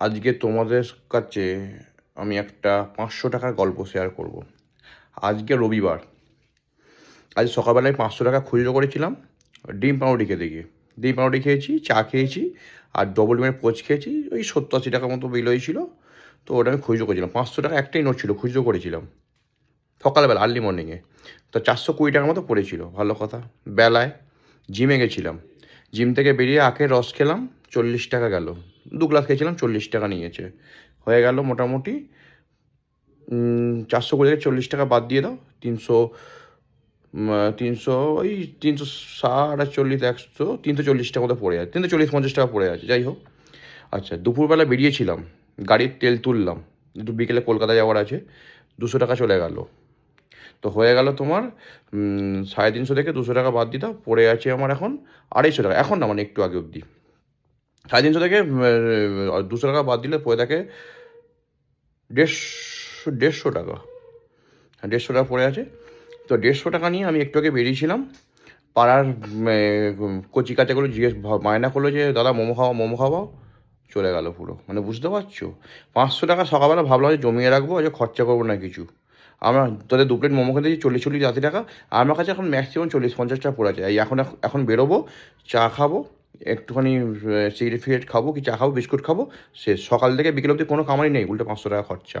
আজকে তোমাদের কাছে আমি একটা পাঁচশো টাকার গল্প শেয়ার করব। আজকে রবিবার। আজ সকালবেলায় পাঁচশো টাকা খুচরো করেছিলাম, ডিম পাউরুটি খেতে গিয়ে। ডিম পাউরুটি খেয়েছি, চা খেয়েছি, আর ডবল ডিমের পোচ খেয়েছি, ওই সত্তর আশি টাকার মতো বিল হয়েছিল। তো ওটা আমি খুচরো করেছিলাম, পাঁচশো টাকা একটাই নোট ছিল খুচরো করেছিলাম। সকালবেলা আর্লি মর্নিংয়ে তো চারশো কুড়ি টাকার মতো পড়েছিল, ভালো কথা। বেলায় জিমে গেছিলাম। জিম থেকে বেরিয়ে আখের রস খেলাম, চল্লিশ টাকা গেল। দু গ্লাস খেয়েছিলাম, চল্লিশ টাকা নিয়েছে। হয়ে গেল মোটামুটি চারশো কুড়ি থেকে চল্লিশ টাকা বাদ দিয়ে দাও, তিনশো তিনশো, ওই তিনশো ষাট আর চল্লিশ, একশো, তিনশো চল্লিশ টাকা মতো পড়ে আছে, তিনশো চল্লিশ পঞ্চাশ টাকা পড়ে আছে, যাই হোক। আচ্ছা দুপুরবেলা বেরিয়েছিলাম, গাড়ির তেল তুললাম একটু বিকেলে কলকাতা যাওয়ার আছে, দুশো টাকা চলে গেল। তো হয়ে গেল তোমার সাড়ে তিনশো থেকে দুশো টাকা বাদ দিতাম পড়ে আছে আমার এখন আড়াইশো টাকা, এখন না মানে একটু আগে অবধি। সাড়ে তিনশো থেকে দুশো টাকা বাদ দিলে পড়ে থাকে দেড়শো দেড়শো টাকা। হ্যাঁ দেড়শো টাকা পড়ে আছে। তো দেড়শো টাকা নিয়ে আমি একটু আগে বেরিয়েছিলাম। পাড়ার কচি কাচাগুলো জিজ্ঞেস মায়না করল যে, দাদা, মোমো খাওয়া, মোমো খাওয়াও চলে গেল পুরো। মানে বুঝতে পারছ? পাঁচশো টাকা সকালবেলা ভাবলাম যে জমিয়ে রাখব যে খরচা করব না কিছু। আমরা তোদের দু প্লেট মোমো খেতে চল্লিশ চল্লিশ, আশি টাকা। আমার কাছে এখন ম্যাক্সিমাম চল্লিশ, পঞ্চাশ টাকা পড়ে আছে। এই এখন এখন বেরোবো, চা খাব একটুখানি সিগারেট ফিগারেট খাব, কি চা খাব, বিস্কুট খাব, সে সকাল থেকে বিকেল অবধি কোনো কামারই নেই, উল্টো পাঁচশো টাকা খরচা।